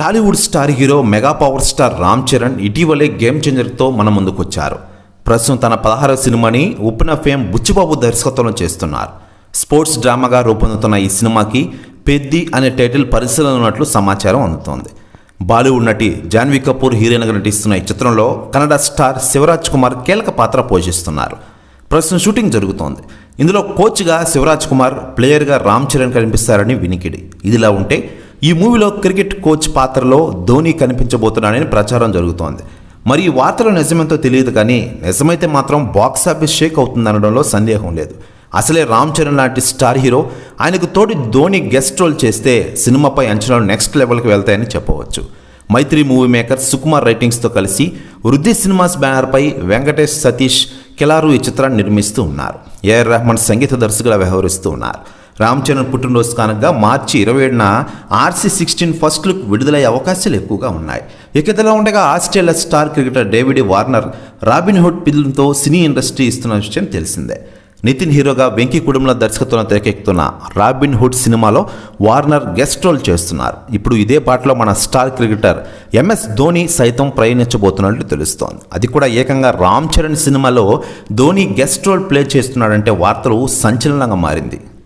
Tollywood star hero mega power star Ram Charan ఇటీవలే game చేంజర్తో మన ముందుకొచ్చారు. ప్రస్తుతం తన పదహారవ సినిమాని ఉప్పిన ఫేమ్ బుచ్చిబాబు దర్శకత్వంలో చేస్తున్నారు. స్పోర్ట్స్ డ్రామాగా రూపొందుతున్న ఈ సినిమాకి పెద్ది అనే టైటిల్ పరిశీలన ఉన్నట్లు సమాచారం అందుతోంది. బాలీవుడ్ నటి జాన్వీ కపూర్ హీరోయిన్గా నటిస్తున్న ఈ చిత్రంలో కన్నడ స్టార్ శివరాజ్ కుమార్ కీలక పాత్ర పోషిస్తున్నారు. ప్రస్తుతం షూటింగ్ జరుగుతోంది. ఇందులో కోచ్గా శివరాజ్ కుమార్ ప్లేయర్గా రామ్ చరణ్ కనిపిస్తారని వినికిడి. ఇదిలా ఉంటే ఈ మూవీలో క్రికెట్ కోచ్ పాత్రలో ధోని కనిపించబోతున్నాడని ప్రచారం జరుగుతోంది. మరి ఈ వార్తలు నిజమేంతో తెలియదు కానీ నిజమైతే మాత్రం బాక్స్ ఆఫీస్ షేక్ అవుతుందనడంలో సందేహం లేదు. అసలే రామ్ చరణ్ లాంటి స్టార్ హీరో ఆయనకు తోటి ధోని గెస్ట్ రోల్ చేస్తే సినిమాపై అంచనాలు నెక్స్ట్ లెవెల్కి వెళ్తాయని చెప్పవచ్చు. మైత్రి మూవీ మేకర్ సుకుమార్ రైటింగ్స్తో కలిసి వృద్ధి సినిమాస్ బ్యానర్పై వెంకటేష్ సతీష్ కిలారు ఈ చిత్రాన్ని నిర్మిస్తూ ఉన్నారు. ఏఆర్ రెహమాన్ సంగీత దర్శకుగా వ్యవహరిస్తూ ఉన్నారు. రామ్ చరణ్ పుట్టినరోజు కానుక మార్చి ఇరవై ఏడున ఆర్సీ సిక్స్టీన్ ఫస్ట్ లుక్ విడుదలయ్యే అవకాశాలు ఎక్కువగా ఉన్నాయి. ఇకతలో ఉండగా Australia star cricketer David Warner Robin Hood పిల్లలతో సినీ ఇండస్ట్రీ ఇస్తున్న విషయం తెలిసిందే. నితిన్ హీరోగా వెంకీ కుటుంబంలో దర్శకత్వంలో తెరకెక్కుతున్న రాబిన్ హుడ్ సినిమాలో వార్నర్ గెస్ట్ రోల్ చేస్తున్నారు. ఇప్పుడు ఇదే పాటలో మన స్టార్ క్రికెటర్ ఎంఎస్ ధోని సైతం ప్రయాణించబోతున్నట్లు తెలుస్తోంది. అది కూడా ఏకంగా రామ్ చరణ్ సినిమాలో ధోని గెస్ట్ రోల్ ప్లే చేస్తున్నాడంటే వార్తలు సంచలనంగా మారింది.